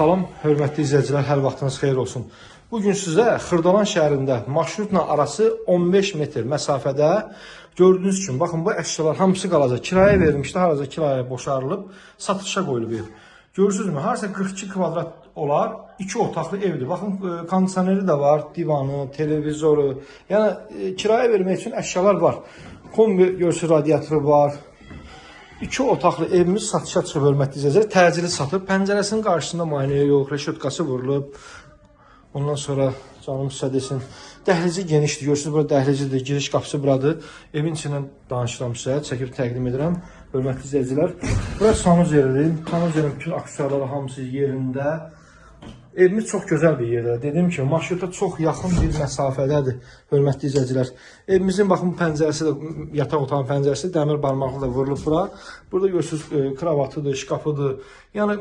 Salam, hörmətli izləyicilər, hər vaxtınız xeyir olsun. Bu gün sizə Xırdalan şəhərində marşrutla arası 15 metr məsafədə gördüyünüz kimi, baxın bu əşyalar hamısı qalacaq. Kirayə verilmişdi, haraca kirayəyə boşarılıb, satışa qoyulub ev. Görürsünüzmü? Harasa 42 kvadrat olar, 2 otaqlı evdir. Baxın, e, kondisioneri də var, divanı, televizoru. Yəni e, kirayə vermək üçün əşyalar var. Kombi görürsünüz, radiatoru var, İki otaqlı evimiz satışa çıxıb hörmətli izləyicilər. Təcili satıb. Pəncərəsinin qarşısında müayinəyə yox, reşotkası vurulub. Ondan sonra canım sizə desin. Dəhlizi genişdir. Görürsünüz bura dəhlizidir, giriş qapısı buradır. Evin içindən danışıram sizə, çəkib təqdim edirəm. Hörmətli izləyicilər. Bura sanuzelidir. Sanuzelin bütün aksesuarları hamısı yerində. Evimiz çox gözəl bir yerdədir. Dediyim kimi, marşruta çox yaxın bir məsafədədir, hörmətli izləyicilər. Evimizin baxın pəncərəsi də yataq otağının pəncərəsi dəmir barmaqlı da vurulub bura. Burada görürsüz e, kravatıdır, şkafıdır. Yəni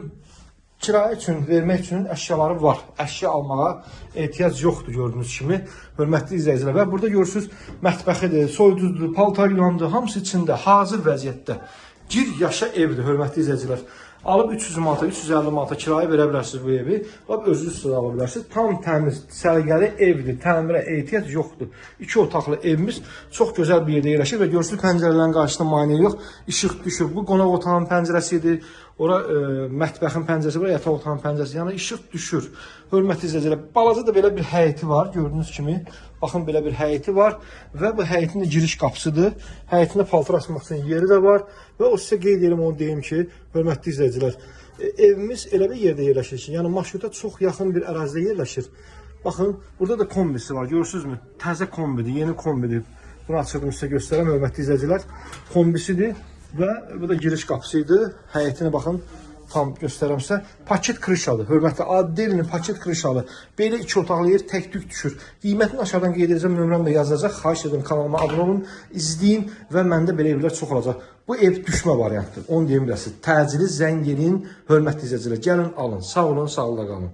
kirayə üçün, vermək üçün əşyaları var. Əşya almağa ehtiyac yoxdur gördüyünüz kimi. Hörmətli izləyicilər və burada görürsüz mətbəxidir, soyuducudur, paltar yulandır, hamısı içində hazır vəziyyətdə. Gir yaşa evdir, hörmətli izləyicilər. Alıb 300 manata, 350 manata kirayə verə bilərsiniz bu evi. Lap özünüz üstə ala bilərsiniz. Tam təmiz, səliqəli evdir. Təmirə ehtiyac yoxdur. 2 otaqlı evimiz çox gözəl bir yerdə yerləşir və görürsüz pəncərələrin qarşısında maneə yox, işıq düşür. Bu qonaq otağının pəncərəsi idi. Ora e, mətbəxin pəncərəsi, bura yataq otağının pəncərəsi. Yəni işıq düşür. Hörmətli izləyicilər, balaca da belə bir həyəti var, gördüyünüz kimi. Baxın belə bir həyəti var və bu həyətin də giriş qapısıdır. Həyətində paltar asmaq üçün yeri də var və o sizə qeyd edirəm onu deyim ki, hörmətli izləyicilər, e, evimiz elə bir yerdə yerləşir ki, yəni marşruta çox yaxın bir ərazidə yerləşir. Baxın, burada da kombisi var, görürsünüzmü? Təzə kombidir, yeni kombidir. Bunu açırdım sizə göstərəm, hörmətli izləyicilər. Kombisidir və bu da giriş qapısı idi. Həyətinə baxın, tam göstərəm sizə. Paket krişalı, hörmətli Addelinin paket krişalı. Belə iki otaqlı yer tək tük düşür. Qiymətini aşağıdan qeyd edəcəm, nömrəm də yazacaq. Xahiş edirəm kanalıma abunə olun, izləyin və məndə belə evlər çox olacaq. Bu ev düşmə variantıdır. Onu deyim biləsiniz. Təcili zəng edin, hörmətli izləyicilər. Gəlin alın. Sağ olun, sağlıqla qalın.